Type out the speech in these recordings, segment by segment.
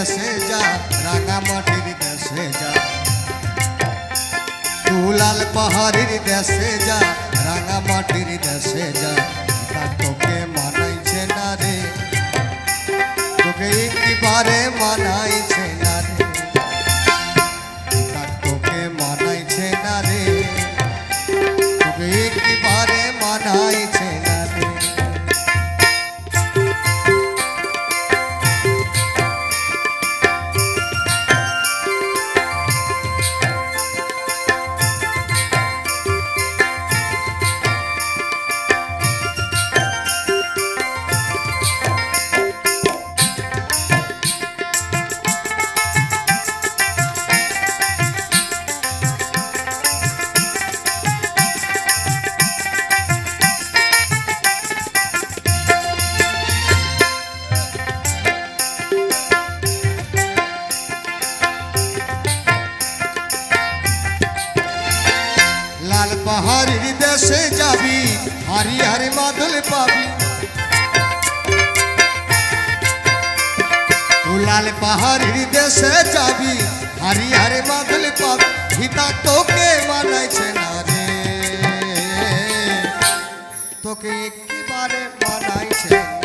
দেশে যা রাঙামাটির দেশে যা। তুলাল পাহাড়ির দেশে যা রাঙামাটির দেশে যা। যাবি হারি হারি মাদল পাবি। লাল পাহাড়ির দেশে যাবি, হারি হারি মাদল পাবি। হিতা তোকে মানাইছে না রে। তোকে একবারে মানাইছে না।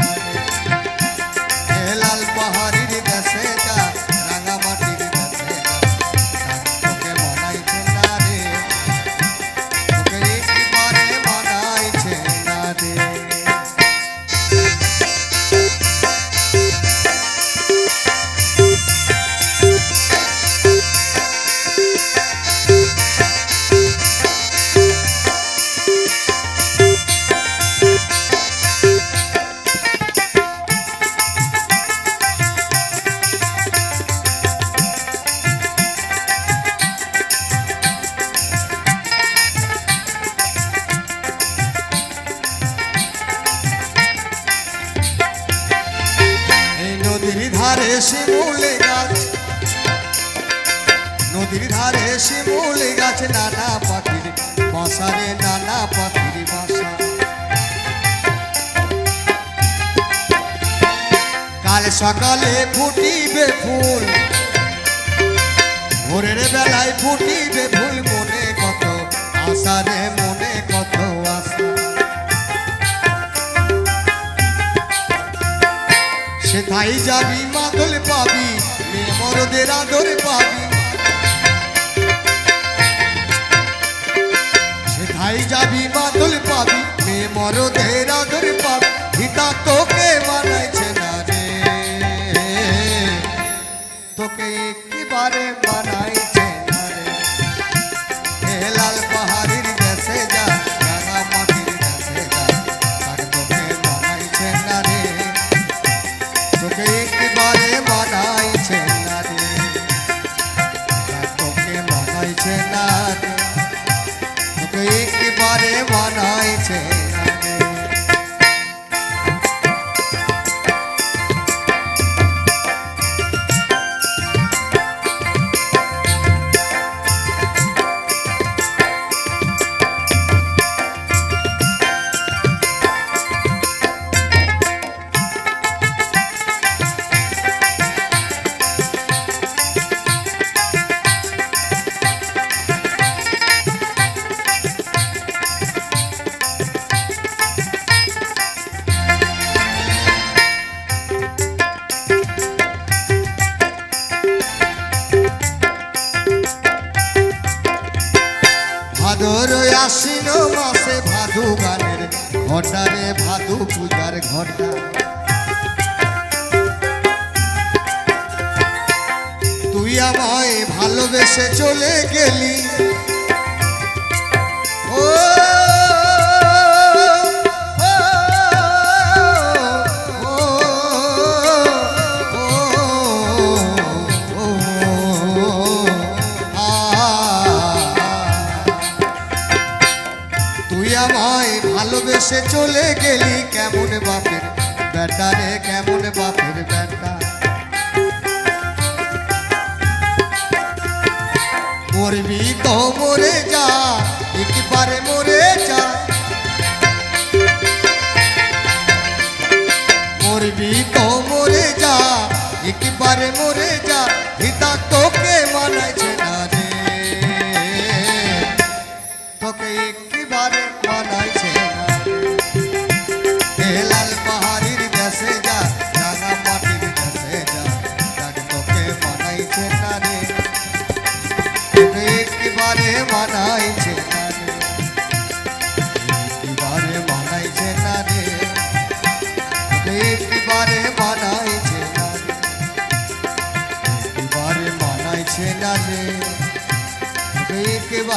নদীর ধারে শিমুলে গাছ, নানা পাখির বাসারে, নানা পাখির বাসা। কাল সকালে ফুটিবে ফুল, ভোরের বেলায় ফুটিবে ফুল, মনে কত আশারে মনে কত আশা। সেথাই যাবি, মাদল পাবি মেয়ে মরদের আদর পাবি। সেথাই যাবি মাদল পাবি, মেয়ে মরদের আদর পাবি হিতা তোকে মানাইছে না রে। তোকে একবারে ভাদর আসিল মাসে ভাদু গানের ঘটারে ভাদু পূজার ঘটা তুই আমায় ভালোবেসে চলে গেলি। ও, গেলি কেমন বাপের বেটা রে, কেমন বাপের বেটা মরবি তো মরে যা, একবারে মরে যা। মরবি তো মরে যা, একবারে মরে যা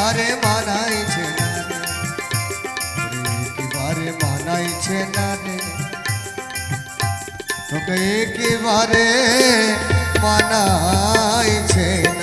বারে বানাইছে না রে বানাইছে না রে তোকে একেবারে বানাইছে না